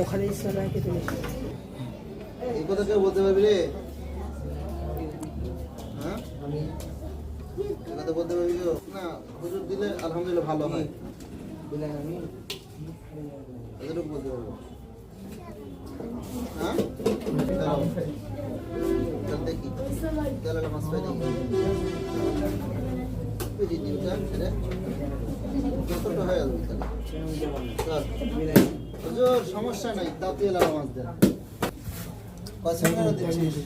ওখানে ইসলামের কিছু এই কথা কেউ বলতে পারবি রে? হ্যাঁ এই কথা বলতে কেউ না হুজুর দিলে আলহামদুলিল্লাহ ভালো হয়। এতটুকু বলতে পারব? হ্যাঁ? দেখি। তেলাটা মাছ পাই দেখি। ডিমটা ছেড়ে ছোট হয়ে যাবে তাহলে। হুজুর সমস্যা নাই তুই এলাকা মাছ দেন। কয় দিচ্ছিস?